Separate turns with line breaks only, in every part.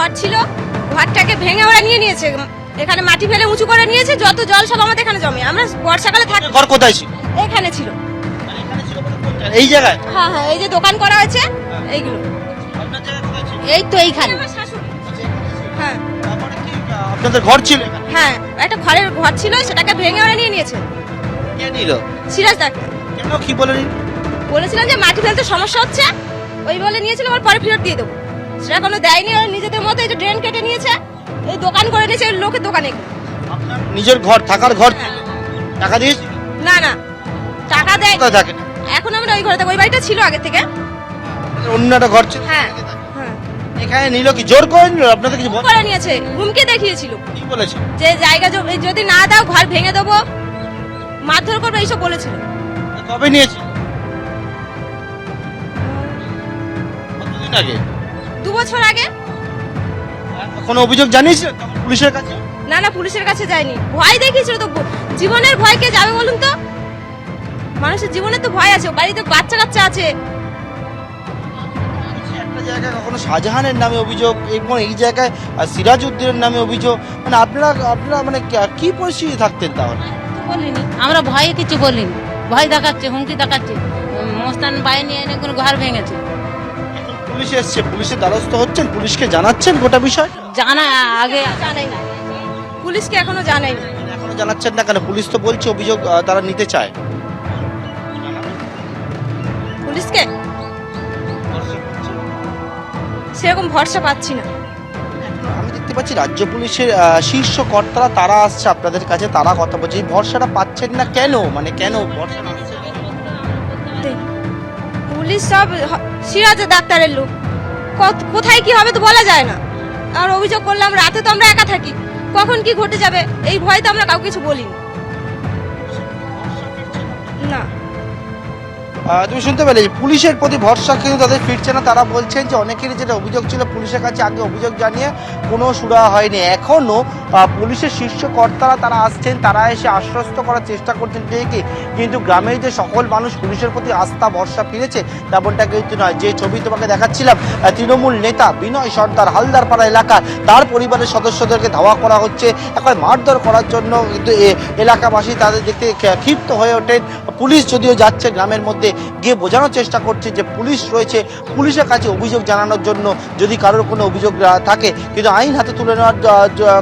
ঘর ছিল ঘরটাকে ভেঙে ওরা নিয়ে নিয়েছে। এখানে মাটি ফেলে উঁচু করে নিয়েছে যত জল সব আমাদের এখানে জমে। আমরা বর্ষাকালে থাকি
ঘর কোথায় ছিল?
এখানে ছিল।
এই জায়গায়?
হ্যাঁ হ্যাঁ এই যে দোকান করা হয়েছে এইগুলো? এই তো এইখানে। হ্যাঁ।
আপনাদের ঘর ছিল
হ্যাঁ একটা ঘরের ঘর ছিল সেটাকে ভেঙে ওরা নিয়ে নিয়েছে।
কে নিল?
সিরাজ ডাক্তার
কেন কি বলে
বলেছিলাম যে মাটি ফেলতে সমস্যা হচ্ছে ওই বলে নিয়েছিল আবার পরে ফেরত দিয়ে দেবো। সেটা কোনো দেয়নি ওরা নিজেদের মতো এই যে ড্রেন কেটে নিয়েছে এই দোকান করে নিয়েছে লোকের দোকানে।
নিজের ঘর থাকার ঘর? টাকা দিয়েছিল
না না। টাকা দেয়
থাকেন
এখন আমরা ওই ঘরে থাকি ওই বাড়িটা ছিল আগে থেকে।
অন্য একটা ঘর ছিল।
হ্যাঁ। হ্যাঁ।
এখানে নিল কি? জোর করে নিল? আপনাদের কিছু
করে নিয়েছে। হুমকি দেখিয়েছিল।
কি বলেছে?
যে জায়গা যদি না দাও ঘর ভেঙে দেবো। মারধর করবে এইসব বলেছিল।
কবে নিয়েছে কতদিন আগে?
দু বছর আগে?
কোনো অভিযোগ তখন পুলিশের কাছে?
না না পুলিশের কাছে যায়নি। ভয় দেখিয়েছিল তো জীবনের ভয় কে যাবে বলুন তো? মানুষের জীবনে তো ভয় আছে বাড়িতে বাচ্চা কাচ্চা আছে।
একটা জায়গায় কখনো শাহজাহানের নামে অভিযোগ এবং এই জায়গায় সিরাজ উদ্দিনের নামে অভিযোগ। মানে আপনারা আপনারা মানে কি- পরিস্থিতি থাকতেন তাহলে?
বলিনি। আমরা ভয়ে কিছু বলিনি। ভয় দেখাচ্ছে হুমকি দেখাচ্ছে। মস্তান বাহিনী এনে কোনো ঘর ভেঙেছে।
পুলিশ এসছে পুলিশের দ্বারস্থ হচ্ছেন পুলিশকে জানাচ্ছেন গোটা বিষয়?
জানা আগে
জানাই না পুলিশকে এখনও জানাই না
এখনও জানাচ্ছেন না কেন? পুলিশ তো বলছে অভিযোগ আহ, তারা নিতে চায়।
পুলিশকে? সেরকম ভরসা পাচ্ছি না।
আমি দেখতে পাচ্ছি রাজ্য পুলিশের আহ, শীর্ষ কর্তারা তারা আসছে আপনাদের কাছে তারা কথা বলছে। এই ভরসাটা পাচ্ছেন না কেন? মানে কেন ভরসা না?
পুলিশ সব সিরাজের ডাক্তারের লোক। কোথায় কি হবে তো বলা যায় না। আর অভিযোগ করলাম, রাতে তো আমরা একা থাকি। কখন কি ঘটে যাবে, এই ভয় তো আমরা কাউকে কিছু বলিনি।
তুমি শুনতে পেলে, পুলিশের প্রতি ভরসা কিন্তু তাদের ফিরছে না। তারা বলছেন যে অনেকেরই যেটা অভিযোগ ছিল পুলিশের কাছে, আগে অভিযোগ জানিয়ে কোনো সুরা হয়নি। এখনও পুলিশের শীর্ষ কর্তারা তারা আসছেন, তারা এসে আশ্বস্ত করার চেষ্টা করছেন ঠিকই কিন্তু গ্রামের যে সকল মানুষ পুলিশের প্রতি আস্থা, ভরসা ফিরেছে, তেমনটা কিন্তু নয়। যে ছবি তোমাকে দেখাচ্ছিলাম তৃণমূল নেতা বিনয় সর্দার হালদারপাড়া এলাকা তার পরিবারের সদস্যদেরকে ধাওয়া করা হচ্ছে। এখন মারধর করার জন্য কিন্তু এলাকাবাসী তাদের দেখতে ক্ষিপ্ত হয়ে ওঠেন। পুলিশ যদিও যাচ্ছে গ্রামের মধ্যে গিয়ে বোঝানোর চেষ্টা করছে যে পুলিশ রয়েছে। পুলিশের কাছে অভিযোগ জানানোর জন্য যদি কারোর কোনো অভিযোগ থাকে, কিন্তু আইন হাতে তুলে নেওয়ার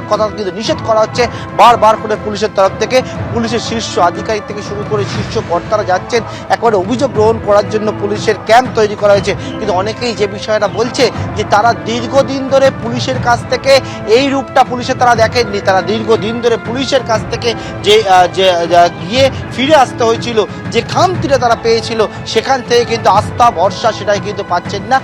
কথা কিন্তু নিষেধ করা হচ্ছে। বারবার করে পুলিশের তরফ থেকে, পুলিশের শীর্ষ আধিকারিক থেকে শুরু করে শীর্ষ কর্তারা যাচ্ছেন, একবারে অভিযোগ গ্রহণ করার জন্য পুলিশের ক্যাম্প তৈরি করা হয়েছে। কিন্তু অনেকেই যে বিষয়টা বলছে যে তারা দীর্ঘদিন ধরে পুলিশের কাছ থেকে এই রূপটা পুলিশের তারা দেখেননি। তারা দীর্ঘদিন ধরে পুলিশের কাছ থেকে যে গিয়ে ফিরে আসতে হয়েছিল, যে খামতিটা তারা পেয়েছিল সেখান থেকে কিন্তু আস্থা ভরসা সেটাই কিন্তু পাচ্ছেন না।